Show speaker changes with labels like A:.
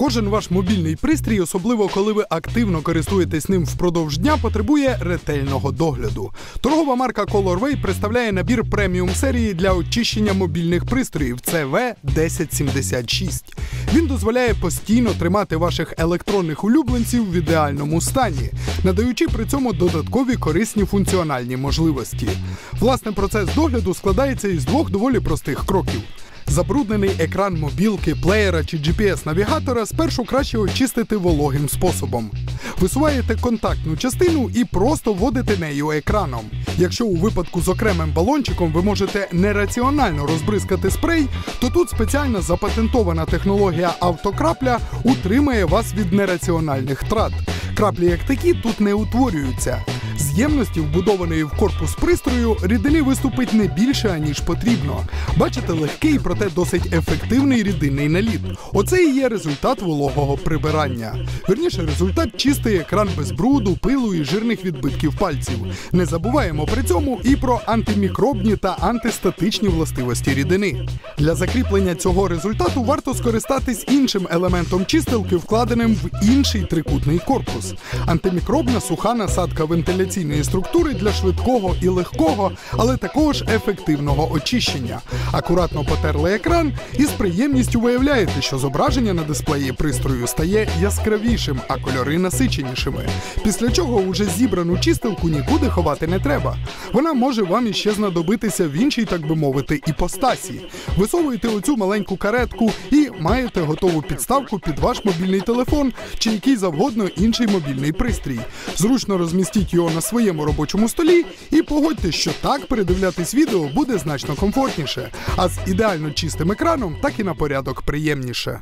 A: Кожен ваш мобільний пристрій, особливо коли ви активно користуєтесь ним впродовж дня, потребує ретельного догляду. Торгова марка Colorway представляє набір преміум серії для очищення мобільних пристроїв CV 1076. Він дозволяє постійно тримати ваших електронних улюбленців в ідеальному стані, надаючи при цьому додаткові корисні функціональні можливості. Власне, процес догляду складається із двох доволі простих кроків. Забруднений екран мобілки, плеєра чи GPS-навігатора спершу краще очистити вологим способом. Висуваєте контактну частину і просто вводите нею екраном. Якщо у випадку з окремим балончиком ви можете нераціонально розбризкати спрей, то тут спеціальна запатентована технологія автокрапля утримає вас від нераціональних втрат. Краплі як такі тут не утворюються. З вбудованої в корпус пристрою, рідини виступить не більше, аніж потрібно. Бачите, легкий, проте досить ефективний рідинний наліт. Оце і є результат вологого прибирання. Вірніше, результат чистий екран без бруду, пилу і жирних відбитків пальців. Не забуваємо при цьому і про антимікробні та антистатичні властивості рідини. Для закріплення цього результату варто скористатись іншим елементом чистилки, вкладеним в інший трикутний корпус. Антимікробна суха насадка вентиляційної структури для швидкого і легкого, але також ефективного очищення. Акуратно потерли екран і з приємністю виявляєте, що зображення на дисплеї пристрою стає яскравішим, а кольори насиченішими. Після чого уже зібрану чистилку нікуди ховати не треба. Вона може вам іще знадобитися в іншій, так би мовити, іпостасі. Висовуєте оцю маленьку каретку і маєте готову підставку під ваш мобільний телефон чи який завгодно інший мобільний пристрій. Зручно розмістіть його на своєму робочому столі і погодьте, що так передивлятись відео буде значно комфортніше, а з ідеально чистим екраном так і на порядок приємніше.